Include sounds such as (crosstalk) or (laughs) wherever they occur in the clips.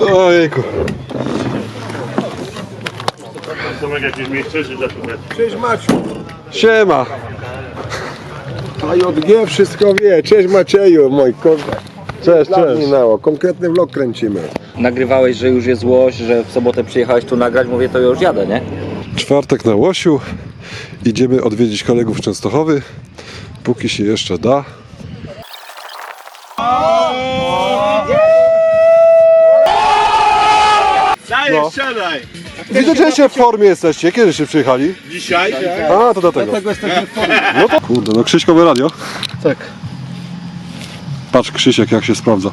Ojejku. Tomek jakieś. Cześć Maciu. Siema. A JG wszystko wie. Cześć Macieju, mój kurde. Cześć, cześć. minęło. Konkretny vlog kręcimy. nagrywałeś, że już jest łoś, że w sobotę przyjechałeś tu nagrać, mówię, to już jadę, nie? Czwartek na Łosiu. Idziemy odwiedzić kolegów z Częstochowy. Póki się jeszcze da. Dajesz, No. siadaj! Widzę, że jeszcze w formie jesteście. Kiedy się przyjechali? Dzisiaj? A, to dlatego. No to kurde, no Krzyśkowe radio. Tak. Patrz Krzysiek jak się sprawdza.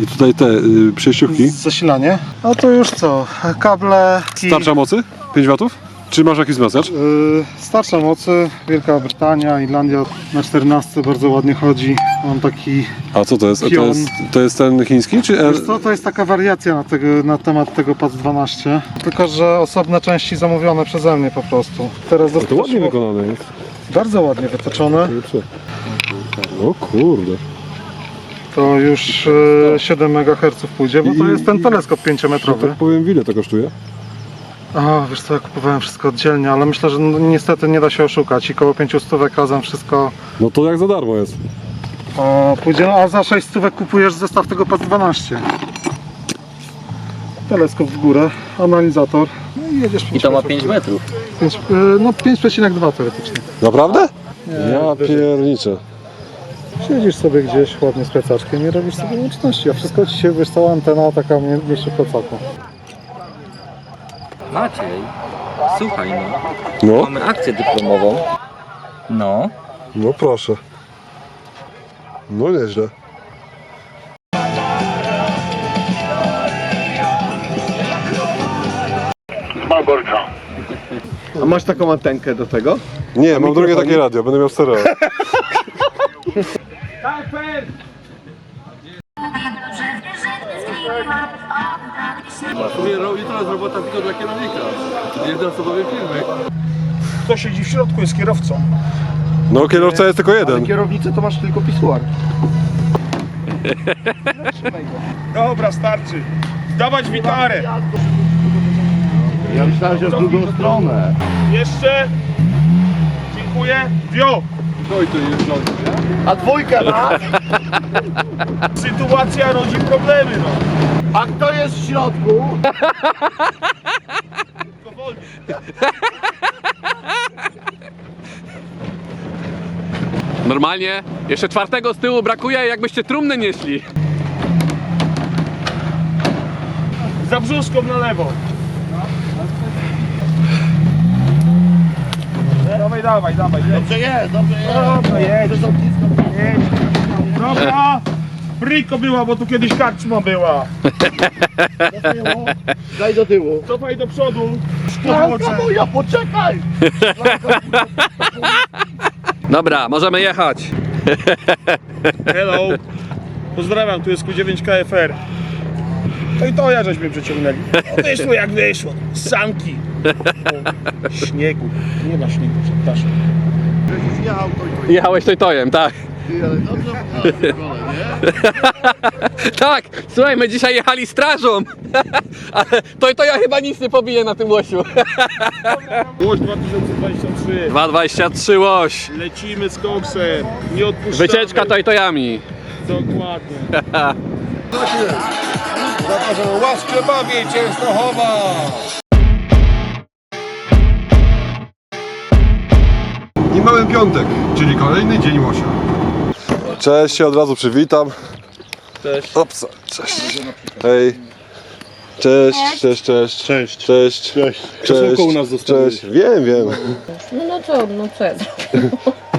I tutaj te y, przejściówki. Zasilanie. No to już co? Kable. i- Starcza mocy? 5 watów? Czy masz jakiś wzmacniacz? Yy, Starsza mocy, Wielka Brytania, Irlandia na 14 bardzo ładnie chodzi. Mam taki. A co to jest? To Pion. jest, to jest ten chiński? Czy Wiesz co, to jest taka wariacja na, tego, na temat tego PAC 12. Tylko, że osobne części zamówione przeze mnie po prostu. Teraz To ładnie wykonane jest. Bardzo ładnie wytoczone. O kurde. To już yy, 7 MHz pójdzie, bo to jest ten teleskop 5-metrowy. Tak powiem, ile to kosztuje? A, wiesz co, ja kupowałem wszystko oddzielnie, ale myślę, że no, niestety nie da się oszukać i koło 500 stówek razem wszystko No to jak za darmo jest. o, pójdzie, a za 6 stówek kupujesz zestaw tego PAC 12. Teleskop w górę, analizator, no i jedziesz I to ma 5 metrów. 5, y, no 5,2 teoretycznie. Naprawdę? Ja pierniczę. Siedzisz sobie gdzieś ładnie z plecaczkiem i robisz sobie łączności, a wszystko ci się, wiesz, cała antena taka mie- mieści w plecaku. Maciej, słuchaj no, No, mamy akcję dyplomową. No. no proszę. No nieźle. Malborka. A masz taką antenkę do tego? Nie, mam drugie takie radio, będę miał stereo. (laughs) Kto siedzi w środku jest kierowcą. No kierowca jest tylko jeden. Kierownicę to masz tylko pisuar. Dobra, starczy. Dawać witarę. Ja myślałem, że w drugą stronę. Jeszcze. Dziękuję. Wio. A dwójka na? (laughs) Sytuacja rodzi problemy, no. A kto jest w środku? Powoli. Normalnie jeszcze czwartego z tyłu brakuje, jakbyście trumny nieśli. Za brzuszką na lewo. Dawaj, dawaj, dawaj. Dobrze jest, dobrze jest. Dobra, jedź. Dobra. Bryko była, bo tu kiedyś karczma była. Do tyłu. Daj do tyłu. Cofaj do przodu. Szklanka moja, poczekaj! Dobra, możemy jechać. Hello. Pozdrawiam, tu jest Q9 KFR. To i to ja żeśmy przeciągnęli. (laughs) No wyszło jak wyszło. Sanki. O, śniegu. Nie ma śniegu, przepraszam. Już jechał to i Jechałeś tojtojem, tak. to. Ale dobrze nie? Tak, słuchaj, my dzisiaj jechali strażą. (laughs) Ale to, to ja chyba nic nie pobiję na tym łosiu. (laughs) Łoś 2023. 2,23 łoś. Lecimy z koksem. Nie odpuszczamy. Wycieczka tojtojami. Dokładnie. Zapraszam, łaskę bawię Częstochowa! I mamy piątek, czyli kolejny dzień łosia. Cześć, się od razu przywitam. Cześć. Opsa, cześć. Hej. Cześć, cześć, cześć. Cześć. Cześć. Cześć. Cześć. u nas Cześć. Wiem, wiem. No, no co, no co ja zrobię?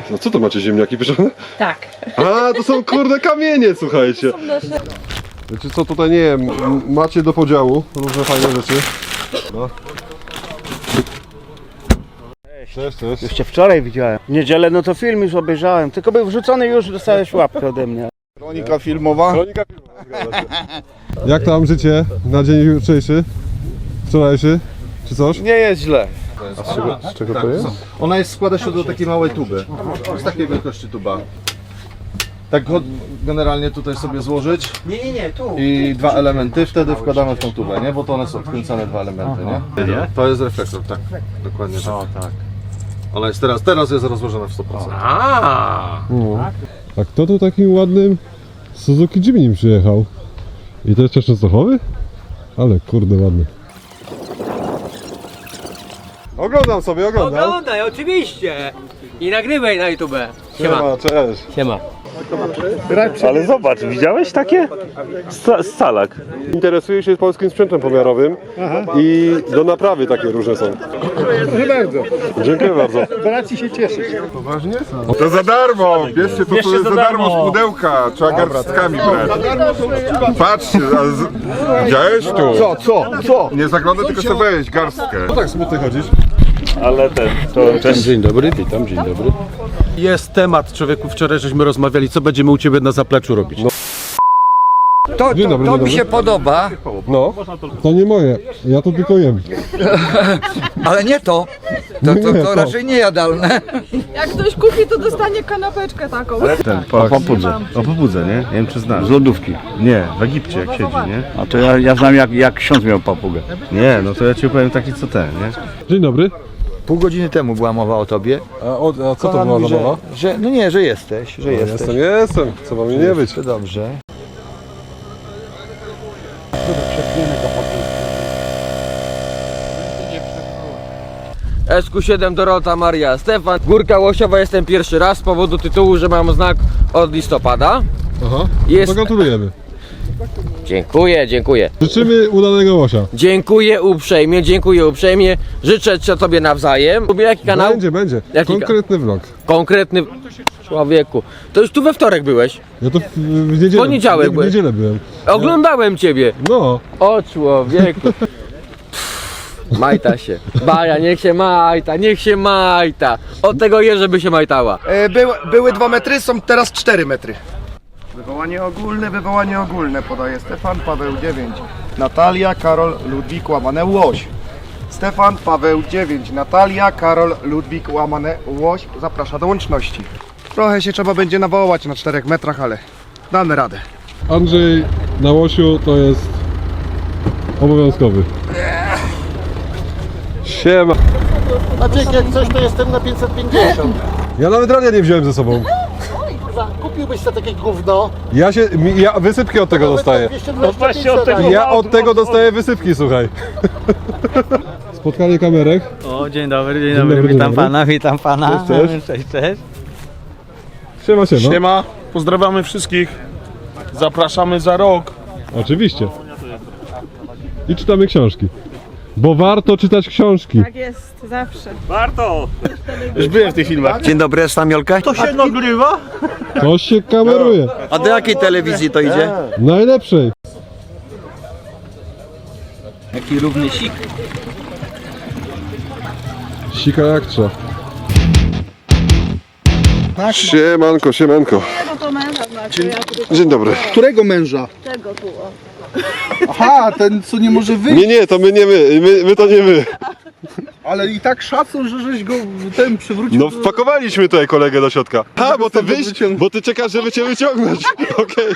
No co to macie ziemniaki pieczone? Tak. A, to są kurde kamienie, słuchajcie. Wiecie co, tutaj nie wiem, macie do podziału różne fajne rzeczy. No. Cześć, cześć. Jeszcze wczoraj widziałem. W niedzielę no to film już obejrzałem, tylko był wrzucony już dostałeś łapkę ode mnie. Kronika filmowa. Kronika (laughs) filmowa, zgadza się. Jak tam życie na dzień jutrzejszy? Wczorajszy? Czy coś? Nie jest źle. Z czego, z czego to jest? Ona jest, składa się do takiej małej tuby. Z takiej wielkości tuba. Tak go- generalnie tutaj sobie złożyć. Nie, nie, nie, tu. I dwa elementy, wtedy wkładamy w tą tubę, nie? Bo to one są wkręcone dwa elementy, nie? To jest reflektor, tak. Dokładnie tak. O, tak. Ona jest teraz, teraz jest rozłożona w 100%. No. A kto tu takim ładnym Suzuki Jimny przyjechał? I to jeszcze Częstochowy? Ale kurde ładny. Oglądam sobie, oglądam. Oglądaj, oczywiście! I nagrywaj na YouTube. Siema. Siema, cześć. Siema. Ale zobacz, widziałeś takie? Scalak. Interesuję się polskim sprzętem pomiarowym i do naprawy takie różne są. Proszę bardzo. Dziękuję bardzo. Braci się cieszyć. Poważnie? To za darmo, bierzcie to, to jest za darmo z pudełka, trzeba garstkami brać. Patrzcie, a z... widziałeś tu? Co, co, co? Nie zaglądaj, tylko sobie weź garstkę. No tak smutny chodzisz. Ale ten, to Dzień dobry, witam, dzień dobry. Jest temat, człowieku, wczoraj żeśmy rozmawiali, co będziemy u Ciebie na zapleczu robić. To, Dzień to, dobry, to mi dobry. się podoba, No, to nie moje, ja to tylko jem. (laughs) ale nie to. To, to, Nie, to to. raczej niejadalne. Jak ktoś kupi, to dostanie kanapeczkę taką. Ten, po, popudze. O popudze, nie? Nie wiem, czy znasz. Z lodówki. Nie, w Egipcie jak siedzi, nie? A to ja, ja znam jak, jak ksiądz miał papugę. Nie, no to ja Ci opowiem taki co ten, nie? Dzień dobry. Pół godziny temu była mowa o tobie. A, o, a co to była za że- mowa? Że, no nie, że jesteś, że jesteś. Jestem, jestem. Co wam nie być? To dobrze. SQ7 Dorota Maria Stefan. Górka Łosiowa jestem pierwszy raz z powodu tytułu, że mam znak od listopada. Aha, Jest- to gratulujemy. Dziękuję, dziękuję. Życzymy udanego łosia. Dziękuję uprzejmie, dziękuję uprzejmie. Życzę ci sobie nawzajem. Lubię jaki kanał? Będzie, będzie. Jaki Konkretny vlog. Konkretny człowieku. To już tu we wtorek byłeś. Ja to w, w niedzielę. Poniedziałek w, w byłem. niedzielę byłem. Oglądałem ciebie. No, O człowieku. Majta się. Baja, niech się majta, niech się majta. Od tego je, żeby się majtała. były, były dwa metry, są teraz 4 metry. Wywołanie ogólne, wywołanie ogólne podaje Stefan Paweł 9. Natalia, Karol, Ludwik, łamane Łoś. Stefan Paweł 9. Natalia, Karol, Ludwik, łamane Łoś. Zaprasza do łączności. Trochę się trzeba będzie nawołać na 4 metrach, ale damy radę. Andrzej na łosiu to jest obowiązkowy. Siema. Maciek, jak coś to jestem na 550. Ja nawet radia nie wziąłem ze sobą. Kupiłbyś sobie takie gówno. Ja się, mi- ja wysypki od tego dostaję. No właśnie od tego. Ja od tego dostaję wysypki, słuchaj. (laughs) Spotkanie kamerek. O, dzień dobry, dzień, dobry, dobry, witam pana, witam pana. Cześć, cześć. (laughs) cześć, cześć. Siema, siema. Siema, pozdrawiamy wszystkich. Zapraszamy za rok. Oczywiście. I czytamy książki. Bo warto czytać książki. Tak jest, zawsze. Już byłem w tych filmach. Dzień dobry, jestem Jolkę. To się nagrywa? To się kameruje. A do jakiej telewizji to idzie? Najlepszej. Jaki równy sik. Sika jak trzeba. Siemanko, siemanko. To męża znaczy, tu Dzień dobry. Którego męża? tego tu. o. Aha, ten co nie może wyjść. Nie, nie, to my nie my, my, my to nie my. Ale i tak szacun, że żeś go ten przywrócił. No wpakowaliśmy tutaj kolegę do środka. A, bo ty wyjść, bo ty czekasz, żeby cię wyciągnąć. (laughs) Okej.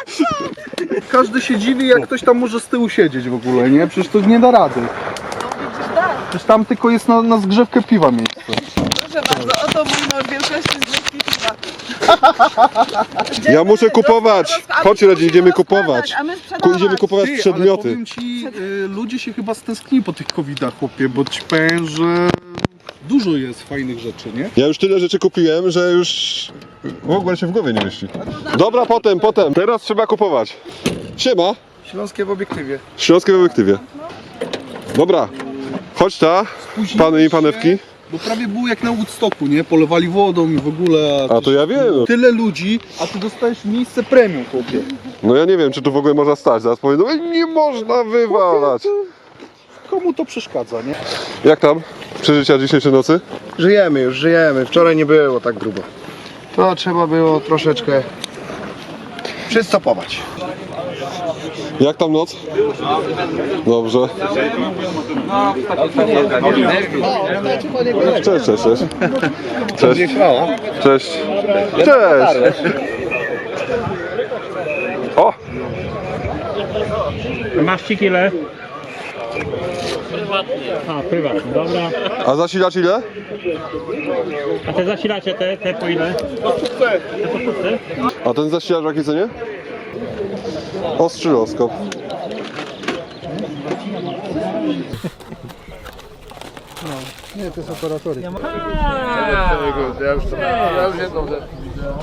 Każdy się dziwi, jak ktoś tam może z tyłu siedzieć w ogóle, nie? Przecież to nie da rady. Przecież tam tylko jest na, na zgrzewkę piwa miejsce. Proszę bardzo, oto mój mąż wielkości zbytki piwa. Ja muszę kupować. Chodź Radzi, idziemy kupować. A my sprzedawać. Idziemy kupować Ty, ale przedmioty. powiem ci, y, ludzie się chyba stęsknili po tych covidach, chłopie, bo ci powiem, że dużo jest fajnych rzeczy, nie? Ja już tyle rzeczy kupiłem, że już w ogóle się w głowie nie mieści. Dobra, potem, potem. Teraz trzeba kupować. Siema. Śląskie w obiektywie. Śląskie w obiektywie. Dobra. Chodź ta, pany i panewki. Bo prawie było jak na Woodstocku, nie? Polewali wodą i w ogóle. A to ja wiem. Tyle ludzi, a ty dostajesz miejsce premium, chłopie. No ja nie wiem, czy tu w ogóle można stać. Zaraz powiem, no nie można wywalać. Komu to przeszkadza, nie? Jak tam? Przeżycia dzisiejszej nocy? Żyjemy już, żyjemy. Wczoraj nie było tak grubo. To trzeba było troszeczkę przystopować. Jak tam noc? Dobrze. Cześć, cześć, cześć. Cześć. Cześć. Cześć. O! Masz ci ile? A, prywatny, dobra. A zasilacz ile? A te zasilacze, te, te po ile? Te po A ten zasilacz w jakiej cenie? Oscyloskop.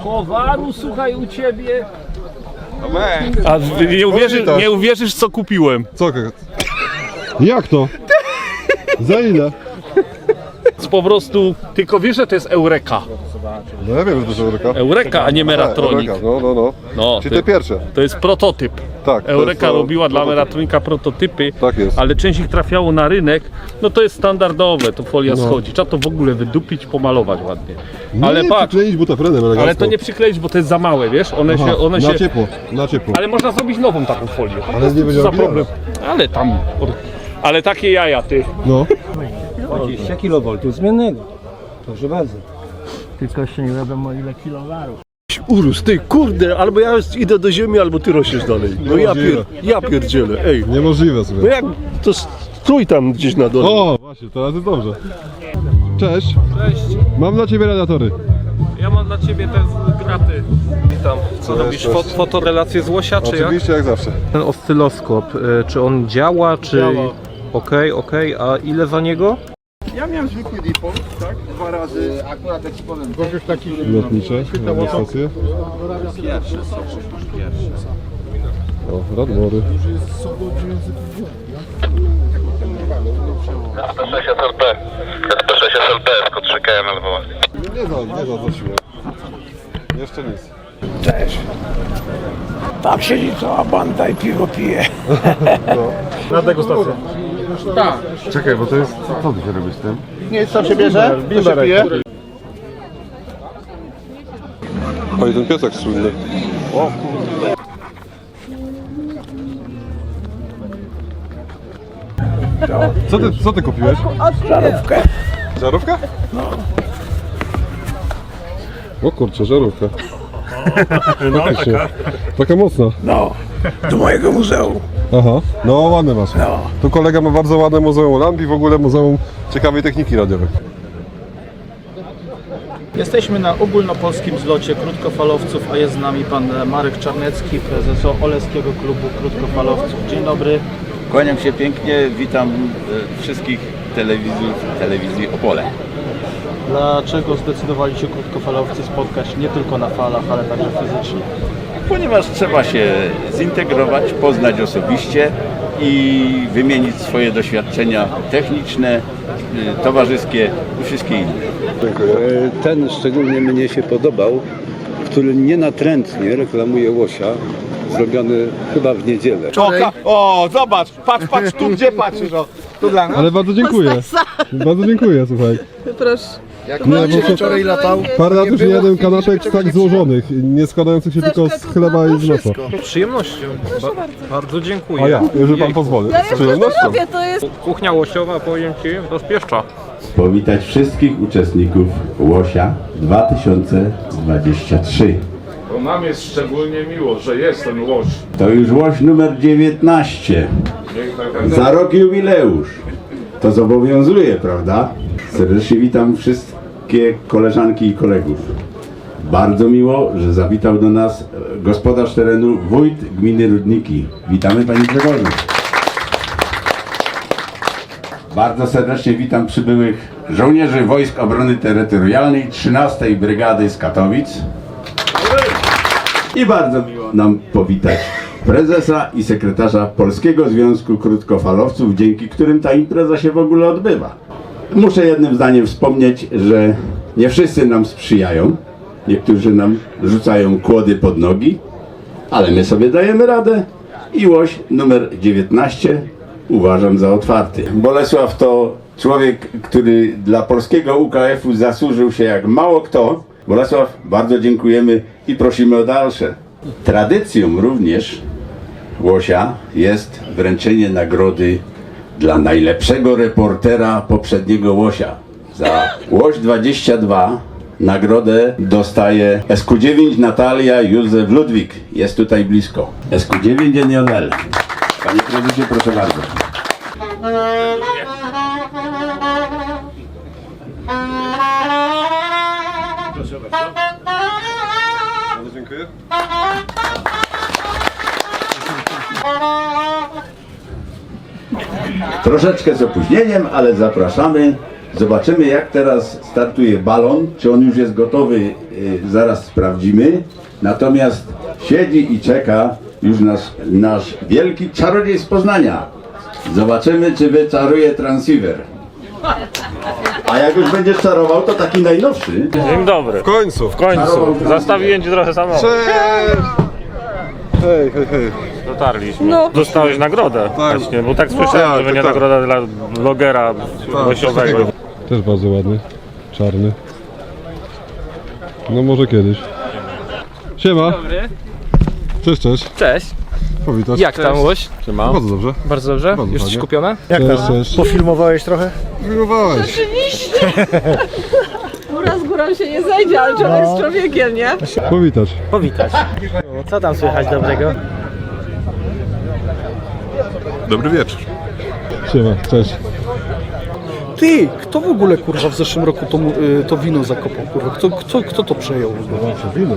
Kowaru, słuchaj u ciebie. A nie uwierzysz, nie uwierzysz co kupiłem. Co? Jak to? Za ile? Po prostu, tylko wiesz, że to jest Eureka. No ja wiem, że to jest Eureka. Eureka, a nie Meratronic. Eureka, No, no, no. No, Czyli te pierwsze. to jest prototyp. Tak. to jest Eureka to- robiła dla prototyp. Meratronika prototypy, Tak jest. ale część ich trafiało na rynek, no to jest standardowe, to folia No. schodzi. Trzeba to w ogóle wydupić, pomalować ładnie. Nie, Ale patrz, przykleić butafrenem elegancko. ale to nie przykleić, bo to jest za małe, wiesz? One Aha, się, one na się... ciepło, na ciepło. Ale można zrobić nową taką folię. Ale nie będzie za problem. Ale tam... Ale takie jaja, ty. No. 20 kV zmiennego. Proszę bardzo. Tylko się nie wiadomo ile kilowarów. Urósł, ty kurde, albo ja idę do ziemi, albo ty rośniesz dalej. No ja, pier, ja pierdzielę, ej. Niemożliwe No sobie. jak, to stój tam gdzieś na dole. O, właśnie, teraz jest dobrze. Cześć. Cześć, Mam dla ciebie radiatory. ja mam dla ciebie te graty. Witam. Co Cześć, robisz? cześć. Fot fotorelacje z łosia, czy jak? Oczywiście, jak zawsze. Ten oscyloskop, y, czy on działa, czy... Okej, okej, a ile za niego? Ja miałem zwykły dipol, tak? Dwa razy. Akurat eksponent. Lotnicze, stacje. O, radmory. Nie za, nie za zasiłek. Jeszcze nic. Tam siedzi cała banda i piwo pije. (laughs) Na degustację. Czekaj, bo to jest... Co ty się robisz z tym? Nie, co się bierze? Pije? O, i ten piesek słynny. Co ty, co ty kupiłeś? Żarówkę. Żarówkę? No. O kurczę, żarówka. (laughs) No, Faktycznie. Taka mocna. No, do mojego muzeum. Aha, no ładne masz. Tu kolega ma bardzo ładne muzeum lamp i w ogóle muzeum ciekawej techniki radiowej. Jesteśmy na ogólnopolskim zlocie krótkofalowców, a jest z nami pan Marek Czarnecki, prezes Oleskiego Klubu Krótkofalowców. Dzień dobry. Kłaniam się pięknie, witam e, wszystkich telewizów telewizji Opole. Dlaczego zdecydowali się krótkofalowcy spotkać nie tylko na falach, ale także fizycznie? Ponieważ trzeba się zintegrować, poznać osobiście i wymienić swoje doświadczenia techniczne, y, towarzyskie i wszystkie inne. Ten szczególnie mnie się podobał, który nienatrętnie reklamuje łosia, zrobiony chyba w niedzielę. O, zobacz, patrz, patrz tu, gdzie patrzysz, o. Tu dla nas. Ale bardzo dziękuję. (laughs) Bardzo dziękuję, słuchaj. Proszę. Jak Nie, Maciek bo to- wczoraj latał, Parę lat już nie jadłem kanapek tak złożonych, nie składających się tylko z chleba i z masa. Z przyjemnością. Ba bardzo dziękuję. A ja, jeżeli pan pozwoli. Ja Z już przyjemnością. robię, to jest Kuchnia łosiowa, powiem Ci, rozpieszcza. Powitać wszystkich uczestników Łosia 2023. Bo nam jest szczególnie miło, że jest ten łoś. To już Łoś numer 19. Za rok jubileusz. To zobowiązuje, prawda? Serdecznie witam wszystkie koleżanki i kolegów. Bardzo miło, że zawitał do nas gospodarz terenu wójt gminy Rudniki. Witamy Panie Grzegorzu. Bardzo serdecznie witam przybyłych żołnierzy Wojsk Obrony Terytorialnej 13 Brygady z Katowic. I bardzo miło nam powitać prezesa i sekretarza Polskiego Związku Krótkofalowców, dzięki którym ta impreza się w ogóle odbywa. Muszę jednym zdaniem wspomnieć, że nie wszyscy nam sprzyjają. Niektórzy nam rzucają kłody pod nogi, ale my sobie dajemy radę i łoś numer 19 uważam za otwarty. Bolesław to człowiek, który dla polskiego UKF-u zasłużył się jak mało kto. Bolesław, bardzo dziękujemy i prosimy o dalsze. Tradycją również Łosia jest wręczenie nagrody dla najlepszego reportera poprzedniego Łosia. Za Łoś 22 nagrodę dostaje SQ9 Natalia Józef Ludwik. Jest tutaj blisko. SQ9 Daniel. Panie prezesie, proszę bardzo. Bardzo dziękuję. Troszeczkę z opóźnieniem, ale zapraszamy. Zobaczymy jak teraz startuje balon. Czy on już jest gotowy, yy, zaraz sprawdzimy. Natomiast siedzi i czeka już nasz, nasz wielki czarodziej z Poznania. Zobaczymy czy wyczaruje transceiver. A jak już będziesz czarował, to taki najnowszy. Dzień dobry. W końcu. W końcu. Zastawiłem ci trochę samochód. Cześć! Hej, hej, hej. Dotarliśmy. No. Dostałeś nagrodę właśnie, bo tak słyszałem, Tak, że będzie tak. nagroda dla blogera łosiowego. Też bardzo ładny. Czarny. No może kiedyś. Siema. Cześć, cześć. Cześć. Powitać. Jak tam łoś? Trzyma. Bardzo dobrze. Bardzo dobrze. Bardzo Już fajnie. coś kupione? Jak cześć, cześć. Pofilmowałeś trochę? Filmowałeś. (laughs) Góra z górą się nie zejdzie, ale człowiek z człowiekiem, nie? Powitać. Powitać. Co tam słychać dobrego? Dobry wieczór. Siema, cześć. Ty, kto w ogóle kurwa w zeszłym roku to, mu- y, to wino zakopał? Kurwa? Kto, kto, kto to przejął? Zobaczę filmy.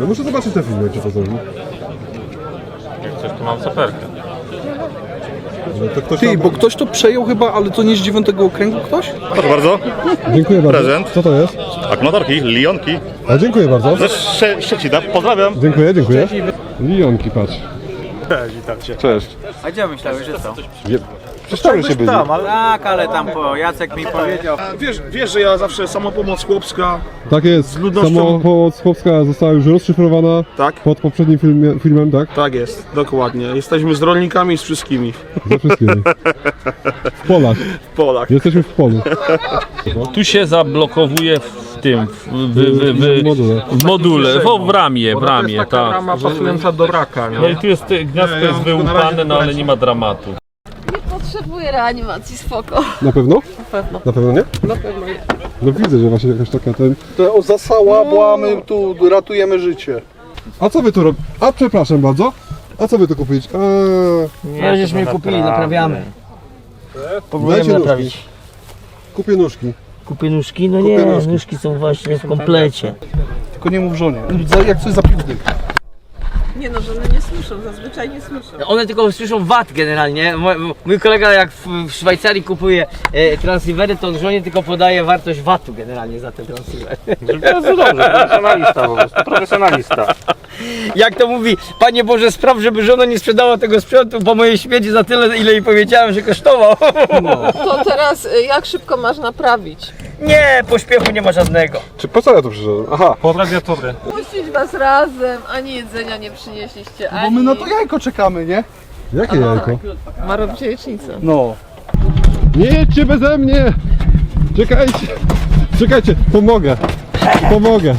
No muszę zobaczyć te filmy, czy to zrobił. Jak coś, to mam saperkę. No to ktoś Ty, tam... bo ktoś to przejął chyba, ale to nie z dziewiątego okręgu ktoś? Proszę bardzo. Dziękuję bardzo. Prezent. Co to jest? Akumulatorki, lionki. A dziękuję bardzo. Ze Szczecina. Pozdrawiam. Dziękuję, dziękuję. Lionki, patrz. Cześć, witam cię. Cześć. A gdzie myślałeś, że co? Przestawię się byli. Tak, ale tam po Jacek mi powiedział. Wiesz, wiesz, że ja zawsze samopomoc chłopska. Tak jest. ludnością- Samopomoc chłopska została już rozszyfrowana Tak? pod poprzednim filmie, filmem, tak? Tak jest, dokładnie. Jesteśmy z rolnikami i z wszystkimi. Ze wszystkimi. W polach. W Polach. Jesteśmy w polu. Tu się zablokowuje w tym, w, w, w, W module. w, w module, w, w ramię, w ramię, tak. rama pasująca do raka, No i tu jest, gniazdko jest wyłupane, no ale nie ma dramatu. Nie potrzebuję reanimacji, spoko. Na pewno? Na pewno. Na pewno nie? Na pewno nie. No widzę, że właśnie jakaś taka ten... To zasała, bo my tu ratujemy życie. A co wy tu robicie? A przepraszam bardzo. A co wy tu kupić? A, Nie, żeśmy kupili, naprawiamy. dajcie nóżki. Kupię nóżki. Kupię nóżki? No Kupię nóżki. nóżki są właśnie w komplecie. Tylko nie mów żonie. Za- Jak coś zapiłdy. Nie no, żony nie słyszą, zazwyczaj nie słyszą. One tylko słyszą VAT generalnie. Mój, mój kolega jak w, w Szwajcarii kupuje e, to on żonie tylko podaje wartość VAT-u generalnie za te transceivery. Bardzo dobrze, profesjonalista po prostu, profesjonalista. Jak to mówi, Panie Boże spraw, żeby żona nie sprzedała tego sprzętu po mojej śmierci za tyle, ile jej powiedziałem, że kosztował. To teraz y, jak szybko masz naprawić? Nie, pośpiechu nie ma żadnego. Czy po co ja tu przyszedłem? Aha. Po radiatorze. Puścić was razem, ani jedzenia nie przynieśliście, ani... Bo my na to jajko czekamy, nie? Jakie jajko? Ma robić jajecznicę. No. Nie jedźcie beze mnie! Czekajcie! Czekajcie, pomogę! Pomogę!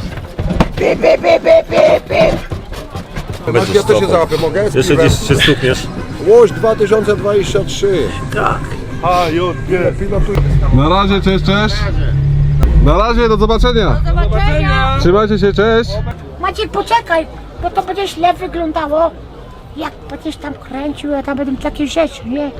Ja też się załapię, mogę? Jeszcze gdzieś się stukniesz. Łoś 2023. A, nie. Na razie, cześć, cześć! Na razie, do zobaczenia! Do zobaczenia! Trzymajcie się, cześć! Maciek, poczekaj, bo to będzie źle wyglądało. Jak będziesz tam kręcił, a tam będą takie rzeczy, nie?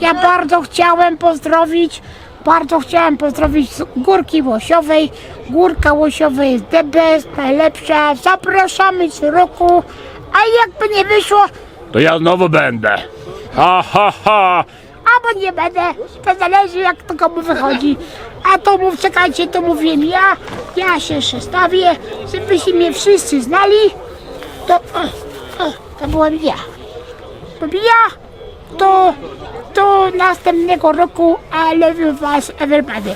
Ja bardzo chciałem pozdrowić, bardzo chciałem pozdrowić z Górki Łosiowej. Górka Łosiowa jest the best, najlepsza. Zapraszamy co roku, a jakby nie wyszło, To ja znowu będę. Ha, ha, ha. Albo nie będę, to zależy jak to komu wychodzi. A to mów, czekajcie, to mówiłem ja, ja się jeszcze stawię, żebyście mnie wszyscy znali. To, o, o, to byłem ja. Byłem ja, to, to następnego roku I love you was everybody.